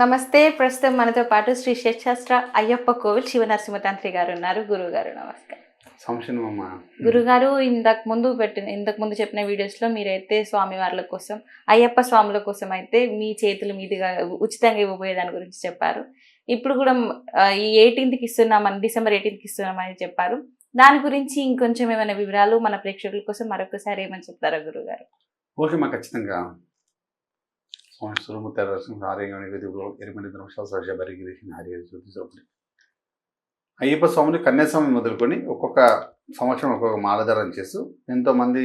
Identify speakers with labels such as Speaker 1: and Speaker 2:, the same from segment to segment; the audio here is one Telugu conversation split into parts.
Speaker 1: నమస్తే. ప్రస్తుతం మనతో పాటు శ్రీ శేషాస్త్ర అయ్యప్ప కోవిల్ శివనరసింహతంత్రి గారు ఉన్నారు. గురువు గారు నమస్కారం గురుగారు ఇంతకు ముందు పెట్టిన ఇంతకు ముందు చెప్పిన వీడియోస్లో మీరైతే స్వామి వార్ల కోసం అయ్యప్ప స్వాముల కోసం అయితే మీ చేతుల మీదుగా ఉచితంగా ఇవ్వబోయే దాని గురించి చెప్పారు. ఇప్పుడు కూడా ఈ ఎయిటీన్త్కి ఇస్తున్నామని డిసెంబర్ ఎయిటీన్త్కి ఇస్తున్నామని చెప్పారు. దాని గురించి ఇంకొంచెం ఏమైనా వివరాలు మన ప్రేక్షకుల కోసం మరొకసారి ఏమని చెప్తారా గురుగారు?
Speaker 2: ఓకే మా ఖచ్చితంగా. ఎనిమిది నిమిషాలు సహజ బరిగిరిసిన హరి జ్యోతి చౌపడి అయ్యప్ప స్వామిని కన్యాస్వామి మొదలుకొని ఒక్కొక్క సంవత్సరం ఒక్కొక్క మాలధారం చేస్తూ ఎంతోమంది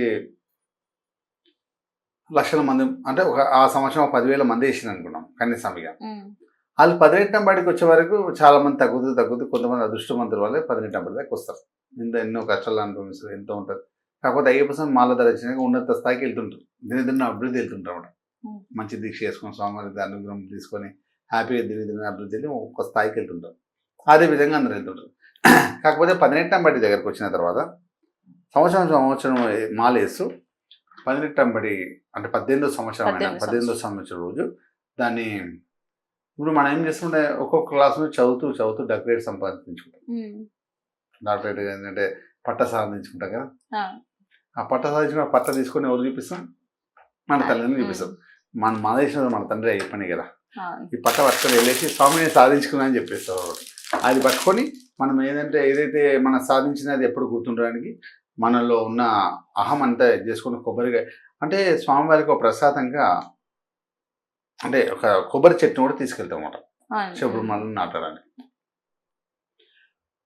Speaker 2: లక్షల మంది అంటే ఒక ఆ సంవత్సరం పదివేల మంది వేసింది అనుకున్నాం కన్యాస్వామిగా. వాళ్ళు పదిహెట్టం బడికి వచ్చే వరకు చాలా మంది తగ్గుతూ తగ్గుతూ కొంతమంది అదృష్టవంతుల వల్లే పదిహెట్టం బడి దాకా వస్తారు. ఇంత ఎన్నో కష్టాలు అనుభవిస్తారు ఎంతో ఉంటుంది. కాకపోతే అయ్యప్ప స్వామి మాల ధరించినాక ఉన్నత స్థాయికి వెళ్తుంటారు. దినదిన అభివృద్ధి వెళ్తుంటారు అన్నమాట. మంచి దీక్ష చేసుకొని స్వామివారి అనుగ్రహం తీసుకొని హ్యాపీగా దినదిన అభివృద్ధి వెళ్ళి ఒక్క స్థాయికి వెళ్తుంటారు. అదే విధంగా అందరూ వెళ్తుంటారు. కాకపోతే పదినెట్టం బడి దగ్గరకు వచ్చిన తర్వాత సంవత్సరం సంవత్సరం మాల వేస్తూ పదినెట్టం బడి అంటే పద్దెనిమిదో సంవత్సరం అయినా
Speaker 1: పద్దెనిమిదో
Speaker 2: సంవత్సరం. రోజు దాన్ని ఇప్పుడు మనం ఏం చేస్తుంటే ఒక్కొక్క క్లాస్ చదువుతూ చదువుతూ డాక్టరేట్ సంపాదించుకుంటాం. డాక్టరేట్ ఏంటంటే పట్ట సాధించుకుంటాం కదా.
Speaker 1: ఆ,
Speaker 2: ఆ పట్ట సాధించుకున్న పట్ట తీసుకొని ఎవరు చూపిస్తాం? మన తల్లిని చూపిస్తాం. మన మా దేశంలో మన తండ్రి అయిపోయినాయి కదా. ఈ పట్ట పట్టుకొని వెళ్ళేసి స్వామిని సాధించుకున్నా అని చెప్పేస్తారు. అది పట్టుకొని మనం ఏదంటే ఏదైతే మనం సాధించినది ఎప్పుడు గుర్తుండడానికి మనలో ఉన్న అహం అంతా చేసుకుని కొబ్బరిగా అంటే స్వామివారికి ఒక ప్రసాదంగా అంటే ఒక కొబ్బరి చెట్టును కూడా తీసుకెళ్తాం అన్నమాట. శబరిమలను నాటడానికి.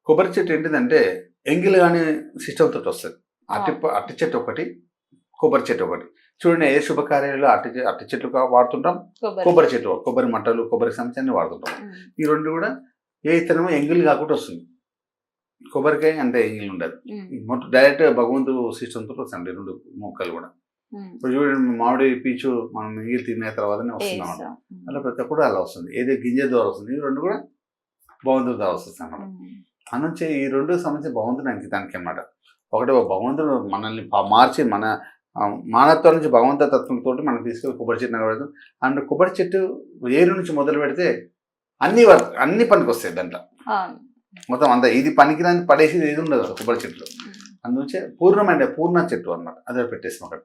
Speaker 2: కొబ్బరి చెట్టు ఏంటిదంటే ఎంగిల్ కానీ సిస్టమ్ తోటి వస్తుంది. అట్టి అట్టి చెట్టు ఒకటి కొబ్బరి చెట్టు ఒకటి. చూడండి ఏ శుభకార్యాలు అట్టి అట్టి చెట్లు వాడుతుంటాం?
Speaker 1: కొబ్బరి
Speaker 2: చెట్టు కొబ్బరి మంటలు కొబ్బరి సంచాన్ని వాడుతుంటాం. ఈ రెండు కూడా ఏ ఇతనమో ఎంగిల్ కాకుండా వస్తుంది. కొబ్బరికాయ అంతే ఎంగిల్ ఉండదు. మొత్తం డైరెక్ట్ భగవంతుడు సిస్టమ్ తోటి వస్తుంది రెండు మొక్కలు కూడా. ఇప్పుడు చూడండి మామిడి పీచు మనం ఎంగిల్ తిన్న తర్వాతనే వస్తుంది అన్నమాట.
Speaker 1: వేస్తాం. ఉమ్.
Speaker 2: అలా ప్రతి ఒక్కటి అలా వస్తుంది. ఏదో గింజ ద్వారా వస్తుంది. ఈ రెండు కూడా భగవంతుడి ద్వారా వస్తుంది అన్నమాట. అనుంచి ఈ రెండు సంబంధించి భగవంతుని అంకితానికి అన్నమాట. ఒకటి ఒక భగవంతుడు మనల్ని మార్చి మన మానవత్వం నుంచి భగవంత తత్వంతో మనం తీసుకెళ్ళి కొబ్బరి చెట్టు నిలబెడతాం అండ్ కొబ్బరి చెట్టు వేరు నుంచి మొదలు పెడితే అన్ని వర్క్ అన్ని పనికి వస్తాయి దాంట్లో. మొత్తం అంతా ఇది పనికిరాని పడేసేది ఏది ఉండదు కొబ్బరి చెట్లు. అందుచే పూర్ణమైన పూర్ణ చెట్టు అన్నమాట. అదే పెట్టేసాం అక్కడ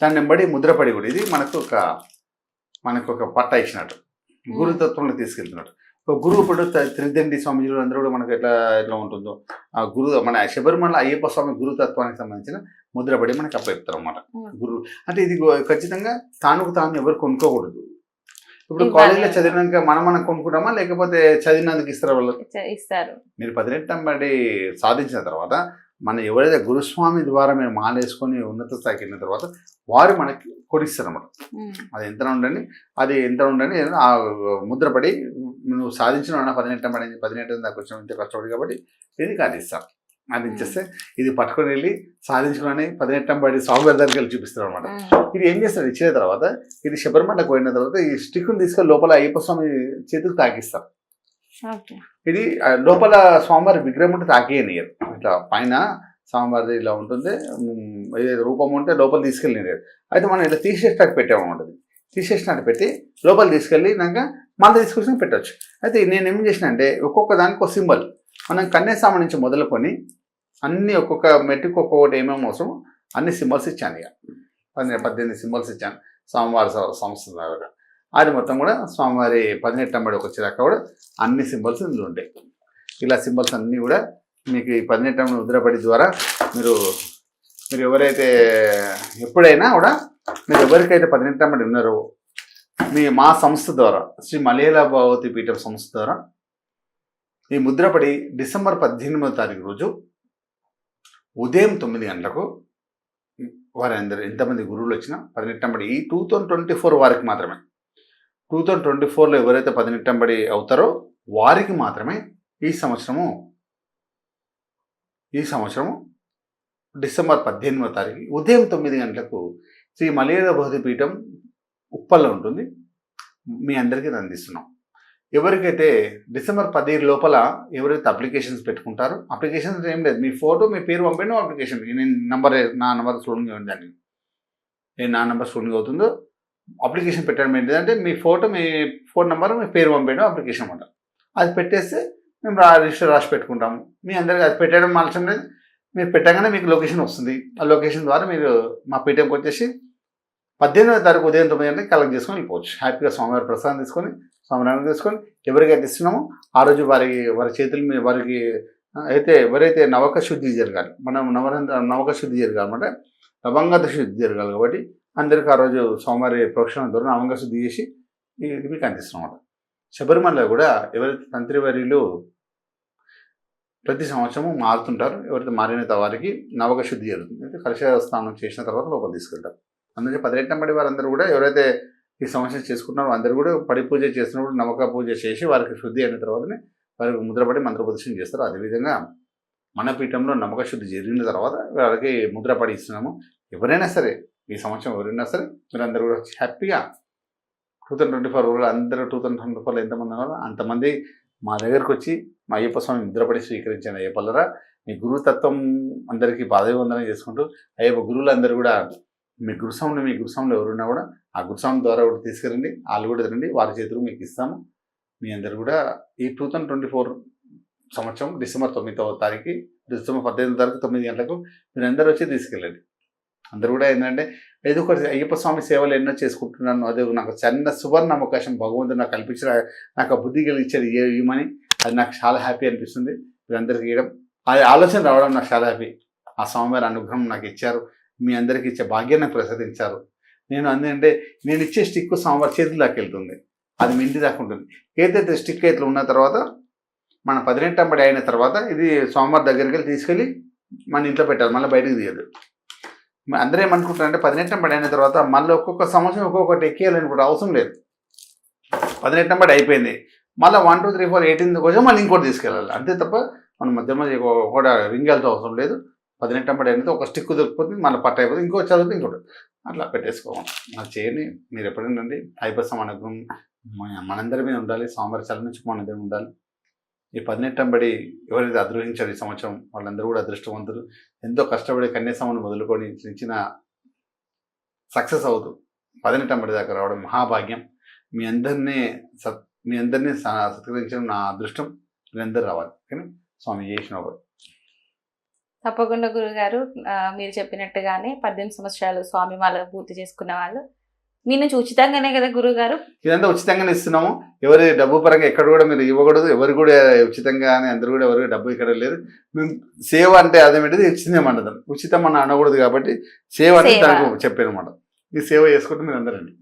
Speaker 2: దాన్ని వెంబడి ముద్రపడి కూడా ఇది మనకు ఒక మనకు ఒక పట్ట ఇచ్చినట్టు. గురుతత్వంలో తీసుకెళ్తున్నట్టు. గురువు ఇప్పుడు త్రిదండి స్వామిజీలు అందరూ కూడా మనకు ఎట్లా ఎట్లా ఉంటుందో ఆ గురు మన శబరిమల అయ్యప్ప స్వామి గురుతత్వానికి సంబంధించిన ముద్రపడి మనకి అప్పచెప్తారు అన్నమాట.
Speaker 1: ఉమ్.
Speaker 2: గురువు. అంటే ఇది ఖచ్చితంగా తానుకు తాను ఎవరు కొనుక్కోకూడదు. ఇప్పుడు. కాలేజీలో చదివినాక మనం మనం కొనుక్కుంటామా లేకపోతే చదివినందుకు ఇస్తారా వాళ్ళు
Speaker 1: ఇస్తారు.
Speaker 2: మీరు పదినెట్టం బడి సాధించిన తర్వాత మన ఎవరైతే గురుస్వామి ద్వారా మీరు మాలేసుకొని ఉన్నత స్థాయికి వెళ్ళిన తర్వాత వారు మనకి కొడిస్తారు అన్నమాట
Speaker 1: ఉమ్.
Speaker 2: అది ఎంత ఉండండి? అది ఎంత ఉండండి? ఆ ముద్రపడి నువ్వు సాధించిన పదినెట్టం పడి పదినెట్టం దాకా వచ్చిన ఇంత కష్టపడి కాబట్టి ఇది కాదు ఇస్తాం అది ఇచ్చేస్తే ఇది పట్టుకొని వెళ్ళి సాధించుకొని పదినెట్టం పడి సాఫ్ట్వేర్ దగ్గరికి వెళ్ళి చూపిస్తారు అనమాట. ఇది ఏం చేస్తారు? ఇచ్చిన తర్వాత ఇది శబరిమలకు పోయిన తర్వాత ఈ స్టిక్ని తీసుకొని లోపల అయ్యప్ప స్వామి చేతికి తాకిస్తారు. ఇది లోపల స్వామివారి విగ్రహం ఉంటే తాకేయనియరు. ఇట్లా పైన స్వామివారిది ఇలా ఉంటుంది ఉమ్, రూపం ఉంటే లోపల తీసుకెళ్ళినారు అయితే మనం ఇట్లా తీసేసినట్టు పెట్టామన్నమాట తీసేసినట్టు పెట్టి లోపల తీసుకెళ్ళినాక మళ్ళీ తీసుకొచ్చి పెట్టచ్చు. అయితే నేను ఏం చేసిన అంటే ఒక్కొక్క దానికి ఒక సింబల్. మనం కన్యాస్వామి నుంచి మొదలుకొని అన్ని ఒక్కొక్క మెట్టుకు ఒక్కొక్కటి ఏమేమి అవసరం అన్ని సింబల్స్ ఇచ్చాను ఇక. పద్దెనిమిది సింబల్స్ ఇచ్చాను. స్వామివారి సంస్థ ద్వారా. అది మొత్తం కూడా స్వామివారి పదినెట్టంబడి ఒక వచ్చేదాకా కూడా అన్ని సింబల్స్ ఇందులో ఉంటాయి. ఇలా సింబల్స్ అన్నీ కూడా మీకు ఈ పదినెట్టం ముద్రపడి ద్వారా మీరు మీరు ఎవరైతే ఎప్పుడైనా కూడా మీరు ఎవరికైతే పదినెట్టంబడి ఉన్నారో మీ మా సంస్థ ద్వారా శ్రీ మలయాళ భగవతి పీఠం సంస్థ ద్వారా ఈ ముద్రపడి డిసెంబర్ పద్దెనిమిదో తారీఖు రోజు ఉదయం తొమ్మిది గంటలకు వారందరూ ఎంతమంది గురువులు వచ్చినా పదినెట్టంబడి ఈ టూ థౌజండ్ ట్వంటీ ఫోర్ వారికి మాత్రమే. టూ థౌజండ్ ట్వంటీ ఫోర్లో ఎవరైతే పదినెట్టంబడి అవుతారో వారికి మాత్రమే ఈ సంవత్సరము ఈ సంవత్సరము డిసెంబర్ పద్దెనిమిదో తారీఖు ఉదయం తొమ్మిది గంటలకు శ్రీ మలేరియా బౌద్ధ పీఠం ఉప్పల్లో ఉంటుంది. మీ అందరికీ అందిస్తున్నాం. ఎవరికైతే డిసెంబర్ పదిహేను లోపల ఎవరైతే అప్లికేషన్స్ పెట్టుకుంటారో అప్లికేషన్స్ ఏం లేదు. మీ ఫోటో మీ పేరు పంపిన అప్లికేషన్. నేను నంబర్ నా నంబర్ స్టోరింగ్ ఇవ్వండి దాన్ని నా నంబర్ స్టోరింగ్ అవుతుందో అప్లికేషన్ పెట్టడం ఏంటిదంటే మీ ఫోటో మీ ఫోన్ నెంబర్ మీ పేరు పంపేయడం అప్లికేషన్ అనమాట అది పెట్టేస్తే మేము రా రిజిస్టర్ రాసి పెట్టుకుంటాము. మీ అందరికి అది పెట్టడం అవసరం లేదు. మీరు పెట్టగానే మీకు లొకేషన్ వస్తుంది. ఆ లొకేషన్ ద్వారా మీరు మా పేటీఎంకి వచ్చేసి పద్దెనిమిదో తారీఖు ఉదయం తొమ్మిది గంటలకు కలెక్ట్ చేసుకొని వెళ్ళిపోవచ్చు. హ్యాపీగా స్వామివారి ప్రసాదం తీసుకొని స్వామినారాయణ తీసుకొని ఎవరికైతే ఇస్తున్నామో ఆ రోజు వారి వారి చేతుల మీద వారికి అయితే ఎవరైతే నవక శుద్ధి జరగాలి మనం నవరంధ్ర నవక శుద్ధి జరగాలి అనమాట లవంగత శుద్ధి జరగాలి కాబట్టి అందరికీ ఆ రోజు సోమవారి ప్రోక్షణ ద్వారా నవంగ శుద్ధి చేసి ఇది మీకు అందిస్తున్నమాట శబరిమల కూడా ఎవరైతే తంత్రివర్యులు ప్రతి సంవత్సరము మారుతుంటారు ఎవరైతే మారిన వారికి నవక శుద్ధి జరుగుతుంది. అయితే కలశ స్నానం చేసిన తర్వాత లోపల తీసుకెళ్తారు. అందుకే పదిహెట్టంబడి వారందరూ కూడా ఎవరైతే ఈ సంవత్సరం చేసుకుంటున్నారో అందరూ కూడా పడి పూజ చేసినప్పుడు నవక పూజ చేసి వారికి శుద్ధి అయిన తర్వాతనే వారికి ముద్రపడి మంత్రప్రదర్శన చేస్తారు. అదేవిధంగా మన పీఠంలో నమ్మక శుద్ధి జరిగిన తర్వాత వాళ్ళకి ముద్రపడి ఇస్తున్నాము. ఎవరైనా సరే ఈ సంవత్సరం ఎవరున్నా సరే మీరందరూ కూడా హ్యాపీగా టూ థౌసండ్ ట్వంటీ ఫోర్ అందరూ టూ థౌసండ్ ట్వంటీ ఫోర్లో ఎంతమంది ఉన్నారో? అంతమంది మా దగ్గరకు వచ్చి మా అయ్యప్ప స్వామి ముద్రపడి స్వీకరించండి అయ్యప్పలరా మీ గురుతత్వం అందరికీ పాదవందనం చేసుకుంటూ అయ్యప్ప గురువులందరూ కూడా మీ గురుస్వామిని మీ గురుస్వాములు ఎవరున్నా కూడా ఆ గురుస్వామి ద్వారా కూడా తీసుకురండి వాళ్ళు కూడా తినండి వారి చేతులు మీకు ఇస్తాము. మీ అందరు కూడా ఈ టూ థౌసండ్ ట్వంటీ ఫోర్ సంవత్సరం డిసెంబర్ తొమ్మిదవ తారీఖు డిసెంబర్ పద్దెనిమిది తారీఖు తొమ్మిది గంటలకు మీరు అందరూ వచ్చి తీసుకెళ్ళండి. అందరూ కూడా ఏంటంటే ఏదో ఒకటి అయ్యప్ప స్వామి సేవలు ఎన్నో చేసుకుంటున్నాను. అదే నాకు చిన్న సువర్ణ అవకాశం భగవంతుడు నాకు కల్పించిన నాకు ఆ బుద్ధి కలిగించారు ఏ ఇవ్వమని అది నాకు చాలా హ్యాపీ అనిపిస్తుంది. మీరందరికీ ఇవ్వడం అది ఆలోచన రావడం నాకు చాలా హ్యాపీ. ఆ స్వామివారి అనుగ్రహం నాకు ఇచ్చారు. మీ అందరికీ ఇచ్చే భాగ్యాన్ని నాకు ప్రసాదించారు. నేను అందుకంటే నేను ఇచ్చే స్టిక్ స్వామివారి చేతుల్లోకి వెళ్తుంది. అది మీ ఇంటి దాకా ఉంటుంది. ఏదైతే స్టిక్ ఇట్లా ఉన్న తర్వాత మన పదినెట్టంబడి అయిన తర్వాత ఇది స్వామివారి దగ్గరికి వెళ్ళి తీసుకెళ్ళి మన ఇంట్లో పెట్టాలి. మళ్ళీ బయటకు తీయదు. అందరూ ఏమనుకుంటారంటే నెంబర్ అయిన తర్వాత మళ్ళీ ఒక్కొక్క సంవత్సరం ఒక్కొక్కటి ఎక్కేయాలనుకుంటే కూడా అవసరం లేదు. పదినెట్టంబడి అయిపోయింది. మళ్ళీ one two three four eighteenth కోసం మళ్ళీ ఇంకోటి తీసుకెళ్ళాలి. అంతే తప్ప మనం మధ్య మధ్య కూడా రింగ్ అవసరం లేదు. పదినెట్టంబడి అయినది ఒక స్టిక్ దొరికిపోతుంది మళ్ళీ పట్ట అయిపోతుంది ఇంకో చదివితే ఇంకోటి. అట్లా పెట్టేసుకోవాలి. అలా చేయని మీరు ఎప్పుడైనా అండి అయిపోతాం అనుగ్రహం మనందరి మీద ఉండాలి. సోమవారం చల నుంచి మనందరం ఉండాలి. ఈ పదినెట్టంబడి ఎవరైతే అద్రోహించారు ఈ సంవత్సరం వాళ్ళందరూ కూడా అదృష్టవంతులు. ఎంతో కష్టపడి కన్యాసమను మొదలుకొని చిన్న చిన్న సక్సెస్ అవుతూ పదినెట్టంబడి దాకా రావడం మహాభాగ్యం. మీ అందరినీ సత్ మీ అందరినీ స- సత్కరించడం నా అదృష్టం. మీరందరూ రావాలి. కానీ స్వామి చేసిన
Speaker 1: తప్పకుండా గురుగారు మీరు చెప్పినట్టుగానే పద్దెనిమిది సంవత్సరాలు స్వామి మాల పూర్తి చేసుకున్న వాళ్ళు మీ నుంచి ఉచితంగానే కదా గురుగారు?
Speaker 2: ఇదంతా ఉచితంగానే ఇస్తున్నాము. ఎవరి డబ్బు పరంగా ఎక్కడ కూడా మీరు ఇవ్వకూడదు. ఎవరు కూడా ఉచితంగా అని అందరూ కూడా ఎవరు డబ్బు ఇక్కడ లేదు. మేము సేవ అంటే అదేమిటిది ఉచితం అన్నది ఉచితం అని అనకూడదు కాబట్టి సేవ అంటే. దానికి చెప్పాను అనమాట ఈ సేవ చేసుకుంటే మీరు అందరండి.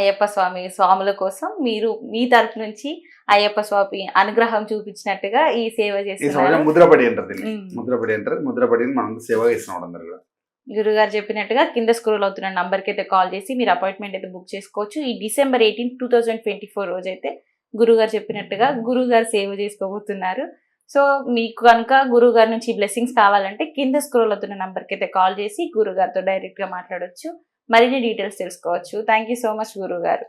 Speaker 1: అయ్యప్ప స్వామి స్వాముల కోసం మీరు మీ తరపు నుంచి అయ్యప్ప స్వామి అనుగ్రహం చూపించినట్టుగా ఈ సేవ
Speaker 2: సంవత్సరం ముద్రపడి అంటారు. ముద్రపడి అంటారు ముద్రపడి మనం సేవ ఇస్తున్నాం అందరు కూడా.
Speaker 1: గురుగారు చెప్పినట్టుగా కింద స్క్రోల్ అవుతున్న నంబర్కి అయితే కాల్ చేసి మీరు అపాయింట్మెంట్ అయితే బుక్ చేసుకోవచ్చు. ఈ December eighteen two thousand twenty four రోజు అయితే గురుగారు చెప్పినట్టుగా గురుగారు సేవ చేసుకోబోతున్నారు. సో మీకు కనుక గురుగారి నుంచి బ్లెస్సింగ్స్ కావాలంటే కింద స్క్రోల్ అవుతున్న నంబర్కి అయితే కాల్ చేసి గురుగారితో డైరెక్ట్గా మాట్లాడొచ్చు. మరిన్ని డీటెయిల్స్ తెలుసుకోవచ్చు. థ్యాంక్ యూ సో మచ్ గురుగారు.